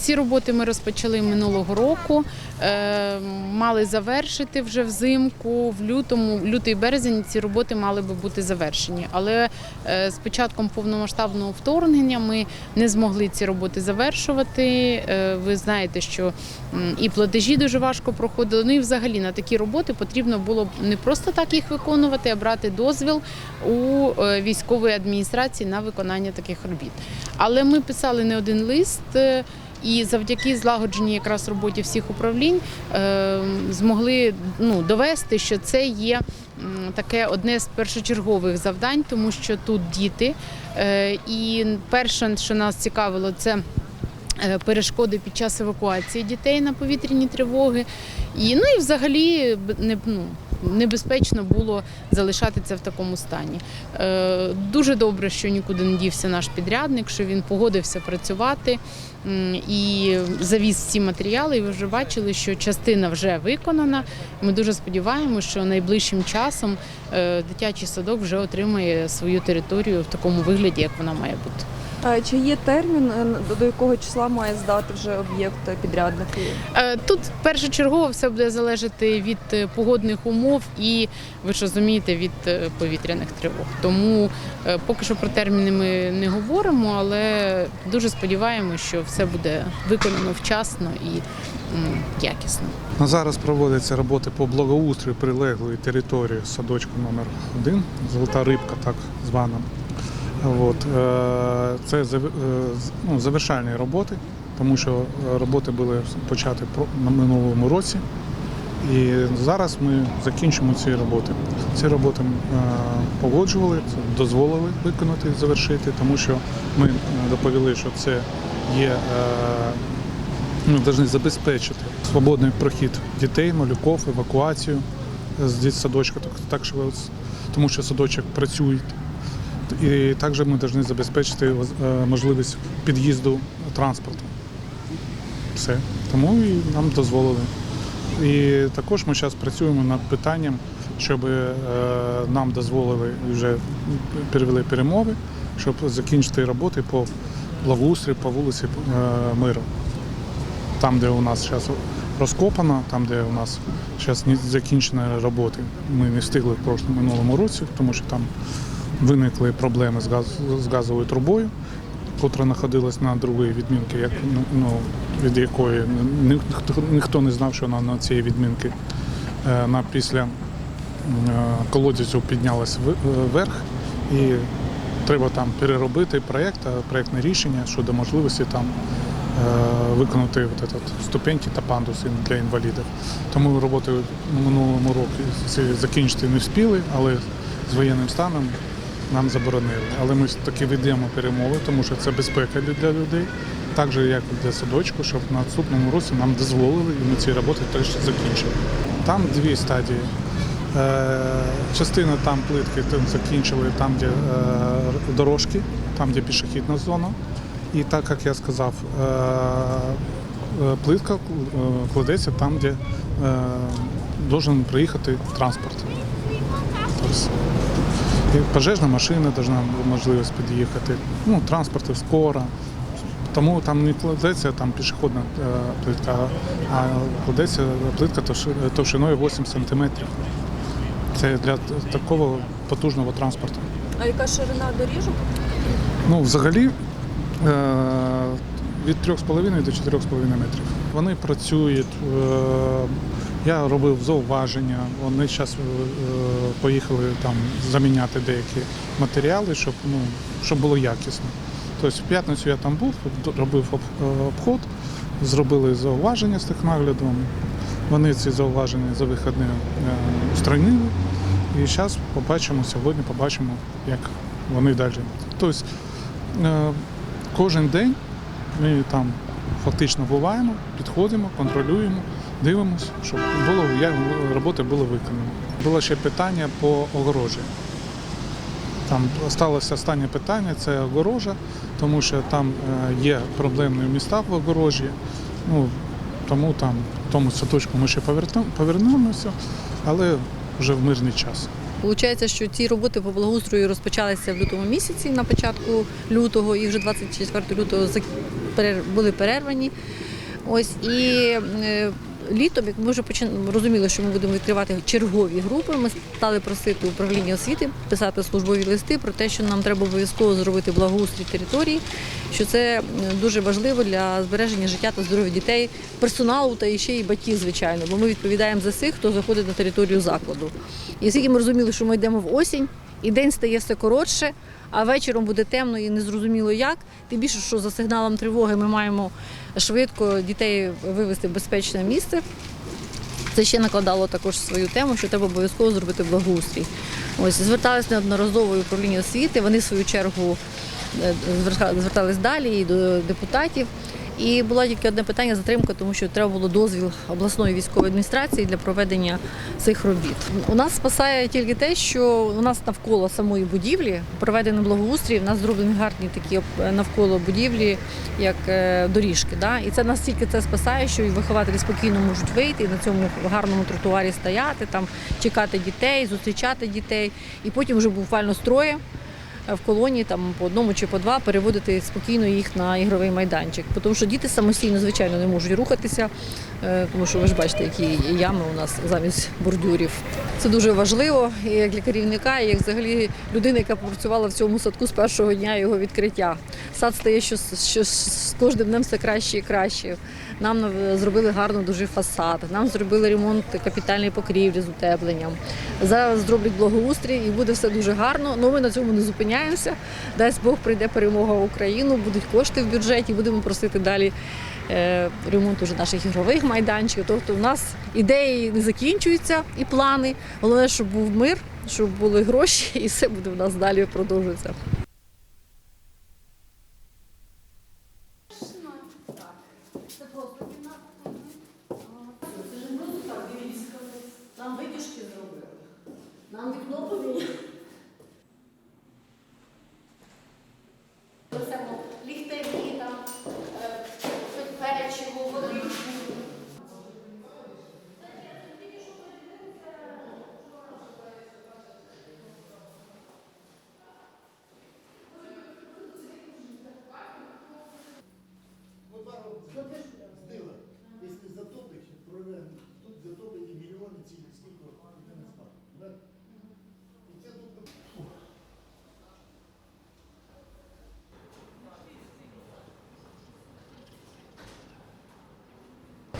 Ці роботи ми розпочали минулого року. Е, Мали завершити вже взимку. В лютому, лютий березень ці роботи мали би бути завершені. Але е, з початком повномасштабного вторгнення ми не змогли ці роботи завершувати. Е, Ви знаєте, що і платежі дуже важко проходили. Ну і взагалі на такі роботи потрібно було б не просто так їх виконувати, а брати дозвіл у військової адміністрації на виконання таких робіт. Але ми писали не один лист. І завдяки злагодженій якраз роботі всіх управлінь е, змогли ну, довести, що це є таке одне з першочергових завдань, тому що тут діти. Е, І перше, що нас цікавило, це е, перешкоди під час евакуації дітей на повітряні тривоги. І, ну і взагалі не, ну, небезпечно було залишати це в такому стані. Дуже добре, що нікуди не дівся наш підрядник, що він погодився працювати і завіз ці матеріали. І ви вже бачили, що частина вже виконана. Ми дуже сподіваємося, що найближчим часом е, дитячий садок вже отримає свою територію в такому вигляді, як вона має бути. А Чи є термін, е, до якого числа має здати вже об'єкт підрядники? Е, Тут першочергово все буде залежати від е, погодних умов і ви ж розумієте від е, повітряних тривог. Тому е, поки що про терміни ми не говоримо, але дуже сподіваємося, що все буде виконано вчасно і якісно. На зараз проводяться роботи по благоустрою прилеглої території садочку номер 1 Золота рибка, так звана. От, е, це е, ну, завершальні роботи, тому що роботи були початі про- на минулому році. І зараз ми закінчимо ці роботи. Ці роботи е, погоджували, дозволили виконати, завершити, тому що ми доповіли, що це є ми повинні забезпечити свободний прохід дітей, малюків, евакуацію з дитсадочка, так, так що, тому що садочок працює. І також ми повинні забезпечити е, можливість під'їзду транспорту. Все. Тому і нам дозволили. І також ми зараз працюємо над питанням, щоб е, нам дозволили вже перевели перемови, щоб закінчити роботи по благоустрою по вулиці е, Миру там, де у нас зараз розкопано, там, де у нас зараз закінчені роботи. Ми не встигли в прошлому минулому році, тому що там виникли проблеми з, газ, з газовою трубою, котра знаходилась на другій відмінці, як, ну, ну, від якої ніхто, ніхто не знав, що вона на цій відмінці е, на після е, колодязю піднялась е, вверх і треба там переробити проєкт, проєктне рішення щодо можливості там виконати от этот, ступеньки та пандуси для інвалідів. Тому роботи минулому році закінчити не встигли, але з воєнним станом нам заборонили. Але ми таки ведемо перемови, тому що це безпека для людей, так же як для садочку, щоб на наступному році нам дозволили і ми ці роботи теж закінчили. Там дві стадії. Е, Частина там плитки там закінчили, там, де е, дорожки, там, де пішохідна зона. І так як я сказав, е, плитка кладеться там, де должен приїхати транспорт. Пожежна машина повинна можливість під'їхати, ну, транспорт скоро. Тому там не кладеться там пішохідна е, плитка, а кладеться плитка товщи- товщиною 8 сантиметрів. Це для такого потужного транспорту. А яка ширина доріжок? Ну, взагалі е, від 3,5 до 4,5 метрів. Вони працюють. Е, Я робив зауваження. Вони зараз поїхали там заміняти деякі матеріали, щоб, ну, щоб було якісно. Тобто в п'ятницю я там був, робив е, обход, зробили зауваження з технаглядом. Вони ці зауваження за вихідні е, устранили. І зараз побачимо, сьогодні побачимо, як вони далі. Тобто е, кожен день ми там фактично буваємо, підходимо, контролюємо, дивимося, щоб було, роботи були виконані. Було ще питання по огорожі. Там сталося останнє питання це огорожа, тому що там е, є проблемні міста в огорожі. Ну, тому там в тому садочку ми ще повернемося, але вже в мирний час. Получається, що ці роботи по благоустрою розпочалися в лютому місяці на початку лютого, і вже 24 лютого були перервані. Ось і е, літом, як ми вже розуміли, що ми будемо відкривати чергові групи, ми стали просити управління освіти писати службові листи про те, що нам треба обов'язково зробити благоустрій території, що це е, дуже важливо для збереження життя та здоров'я дітей, персоналу та ще й батьків, звичайно, бо ми відповідаємо за всіх, хто заходить на територію закладу. І оскільки ми розуміли, що ми йдемо в осінь, і день стає все коротше, а вечором буде темно і незрозуміло як. Тим більше, що за сигналом тривоги ми маємо швидко дітей вивезти в безпечне місце. Це ще накладало також свою тему, що треба обов'язково зробити благоустрій. Ось зверталися неодноразово в управління освіти. Вони в свою чергу е, звертались далі і до депутатів. І було тільки одне питання затримка, тому що треба було дозвіл обласної військової адміністрації для проведення цих робіт. У нас спасає тільки те, що у нас навколо самої будівлі проведено благоустрій. У нас зроблені гарні такі навколо будівлі, як е, доріжки. Да? І це настільки це спасає, що вихователі спокійно можуть вийти і на цьому гарному тротуарі стояти, там чекати дітей, зустрічати дітей. І потім вже буквально строє е, в колонії там по одному чи по два переводити спокійно їх на ігровий майданчик. Тому що діти самостійно, звичайно, не можуть рухатися, е, тому що ви ж бачите, які ями у нас замість бордюрів. Це дуже важливо і як для керівника, і як взагалі людина, яка працювала в цьому садку з першого дня його відкриття. Сад стає що, що з кожним днем все краще і краще. Нам зробили гарно дуже фасад, нам зробили ремонт капітальної покрівлі з утепленням. Зараз зроблять благоустрій і буде все дуже гарно. Ну ми на цьому не зупиняємося. Дасть Бог прийде перемога в Україну, будуть кошти в бюджеті, будемо просити далі е, ремонт уже наших ігрових майданчиків. Тобто, у нас ідеї не закінчуються і плани. Головне, щоб був мир, щоб були гроші, і все буде в нас далі продовжуватися. Нам вікно поміняли. Ліхтарі, там, печиво, водичку. Здила. Якщо затопить. Тут затоплені мільйони ці, скільки не знає. Да? І це тут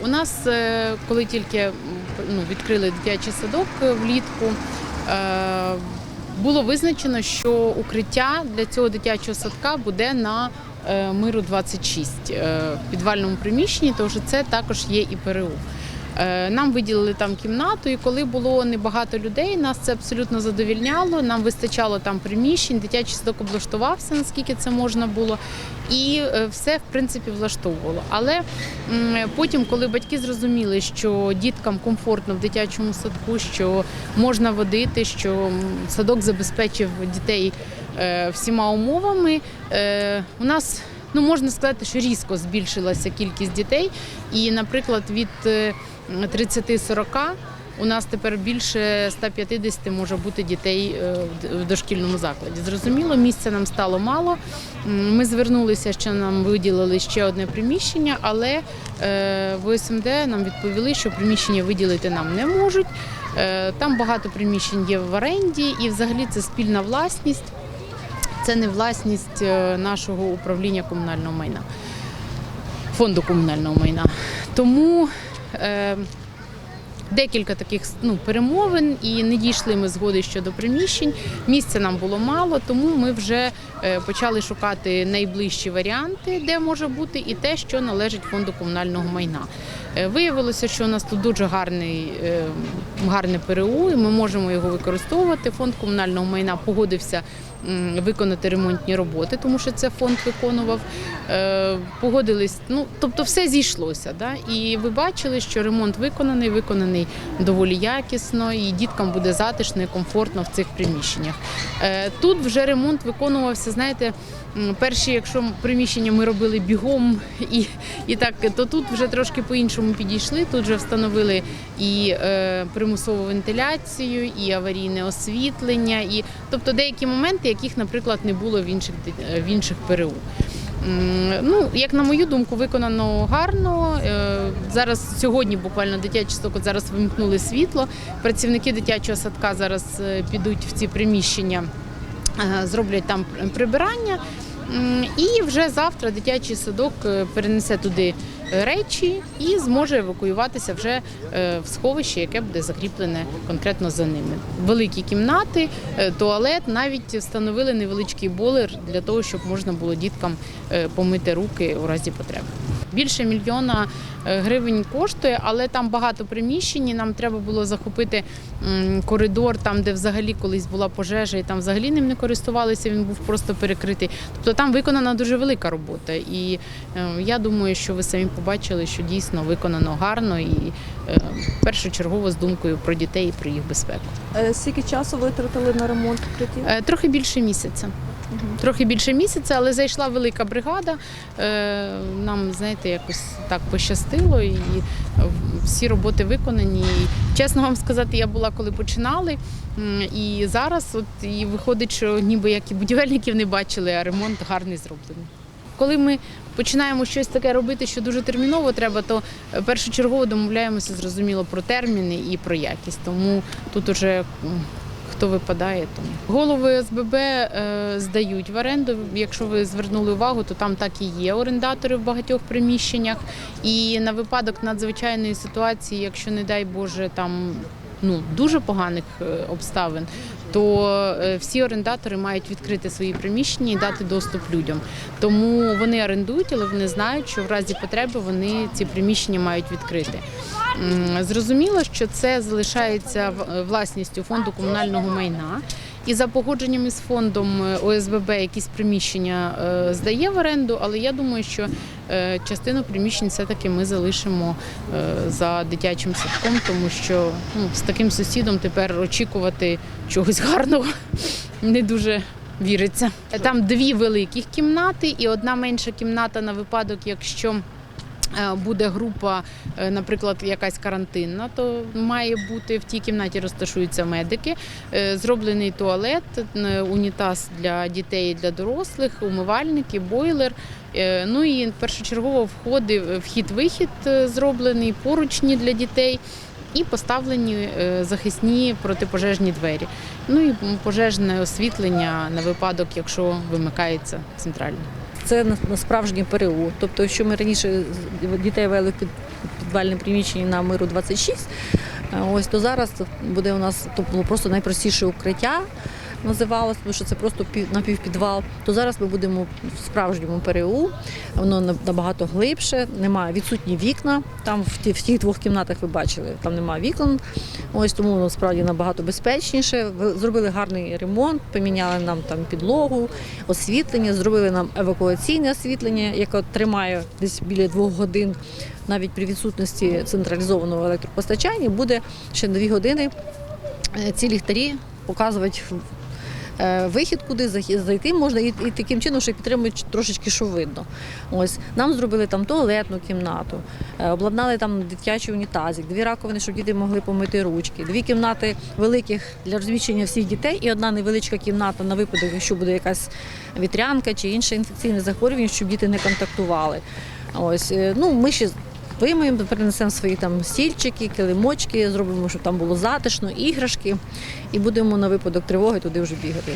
У нас, е, коли тільки ну, відкрили дитячий садок е, влітку, е, було визначено, що укриття для цього дитячого садка буде на миру 26 е, в підвальному приміщенні, тому що це також є і ПРУ. Е, Нам виділили там кімнату, і коли було небагато людей, нас це абсолютно задовільняло. Нам вистачало там приміщень, дитячий садок облаштувався, наскільки це можна було, і е, все в принципі влаштовувало. Але потім, коли батьки зрозуміли, що діткам комфортно в дитячому садку, що можна водити, що садок забезпечив дітей е, всіма умовами, у нас. Ну, можна сказати, що різко збільшилася кількість дітей. І, наприклад, від 30-40 у нас тепер більше 150 може бути дітей е, в дошкільному закладі. Зрозуміло, місця нам стало мало. Ми звернулися, що нам виділили ще одне приміщення, але е, в ОСМД нам відповіли, що приміщення виділити нам не можуть. Е, Там багато приміщень є в оренді, і взагалі це спільна власність. Це не власність нашого управління комунального майна, фонду комунального майна. Тому декілька таких ну, перемовин і не дійшли ми згоди щодо приміщень. Місця нам було мало, тому ми вже е, почали шукати найближчі варіанти, де може бути, і те, що належить фонду комунального майна. Е, Виявилося, що у нас тут дуже гарний, е, гарне ПРУ, і ми можемо його використовувати. Фонд комунального майна погодився виконати ремонтні роботи, тому що це фонд виконував. Е, Погодились, ну тобто все зійшлося. Да? І ви бачили, що ремонт виконаний, виконаний доволі якісно, і діткам буде затишно і комфортно в цих приміщеннях. Е, Тут вже ремонт виконувався, знаєте. Перші, якщо приміщення ми робили бігом і, і так, то тут вже трошки по-іншому підійшли. Тут вже встановили і е, примусову вентиляцію, і аварійне освітлення, і тобто деякі моменти, яких, наприклад, не було в інших в інших ПРУ. Ну, як на мою думку, виконано гарно. Е, Зараз сьогодні буквально дитячий садок, зараз вимкнули світло. Працівники дитячого садка зараз е, підуть в ці приміщення, е, зроблять там прибирання. І вже завтра дитячий садок е, перенесе туди е, речі і зможе евакуюватися вже е, в сховище, яке буде закріплене конкретно за ними. Великі кімнати, е, туалет, навіть встановили невеличкий болер для того, щоб можна було діткам е, помити руки у разі потреби. Більше мільйона е, гривень коштує, але там багато приміщень. і Нам треба було захопити коридор, там, де взагалі колись була пожежа, і там взагалі ним не користувалися. Він був просто перекритий. Тобто там виконана дуже велика робота. І е, я думаю, що ви самі побачили, що дійсно виконано гарно і е, першочергово з думкою про дітей і про їх безпеку. Скільки часу витратили на ремонт укриттів? Трохи більше місяця. Трохи більше місяця, але зайшла велика бригада. Е, Нам, знаєте, якось так пощастило, і всі роботи виконані. І, чесно вам сказати, я була коли починали. І зараз от і виходить, що ніби як і будівельників не бачили, а ремонт гарний зроблений. Коли ми починаємо щось таке робити, що дуже терміново треба, то е, першочергово домовляємося зрозуміло про терміни і про якість. Тому тут уже хто випадає, тому голови ОСББ е, здають в оренду. Якщо ви звернули увагу, то там так і є орендатори в багатьох приміщеннях. І на випадок надзвичайної ситуації, якщо не дай Боже, там ну дуже поганих е, обставин, то е, всі орендатори мають відкрити свої приміщення і дати доступ людям. Тому вони орендують, але вони знають, що в разі потреби вони ці приміщення мають відкрити. Зрозуміло, що це залишається власністю фонду комунального майна. І за погодженням із фондом е, ОСББ якісь приміщення е, здає в оренду, але я думаю, що е, частину приміщень все-таки ми залишимо е, за дитячим садком, тому що ну, з таким сусідом тепер очікувати чогось гарного не дуже віриться. Там дві великих кімнати і одна менша кімната на випадок, якщо е, буде група, е, наприклад, якась карантинна, то має бути в тій кімнаті розташуються медики, е, зроблений туалет, е, унітаз для дітей і для дорослих, умивальники, бойлер. Е, Ну і першочергово входи, вхід-вихід е, зроблений, поручні для дітей. І поставлені е, захисні протипожежні двері. Ну і пожежне освітлення на випадок, якщо вимикається центральне. Це на, справжнє ПРУ. Тобто, якщо ми раніше дітей вели під, підвальне приміщення на миру 26, е, ось то зараз буде у нас то просто найпростіше укриття. Називалось, тому що це просто пів- напівпідвал. То зараз ми будемо в справжньому ПРУ. Воно на- набагато глибше, немає відсутні вікна. Там в ті в тих двох кімнатах ви бачили, там немає вікон. Ось тому воно справді набагато безпечніше. Зробили гарний ремонт, поміняли нам там підлогу, освітлення, зробили нам евакуаційне освітлення, яке тримає десь біля двох годин. Навіть при відсутності централізованого електропостачання буде ще дві години е, ці ліхтарі показувати вихід, куди зайти можна, і, і таким чином, що підтримують трошечки, що видно. Ось нам зробили там туалетну кімнату, е, обладнали там дитячий унітазик, дві раковини, щоб діти могли помити ручки, дві кімнати великих для розміщення всіх дітей, і одна невеличка кімната на випадок, якщо буде якась вітрянка чи інше інфекційне захворювання, щоб діти не контактували. Ось е, ну ми ще вимиємо, принесемо свої там стільчики, килимочки, зробимо, щоб там було затишно, іграшки, і будемо на випадок тривоги туди вже бігати.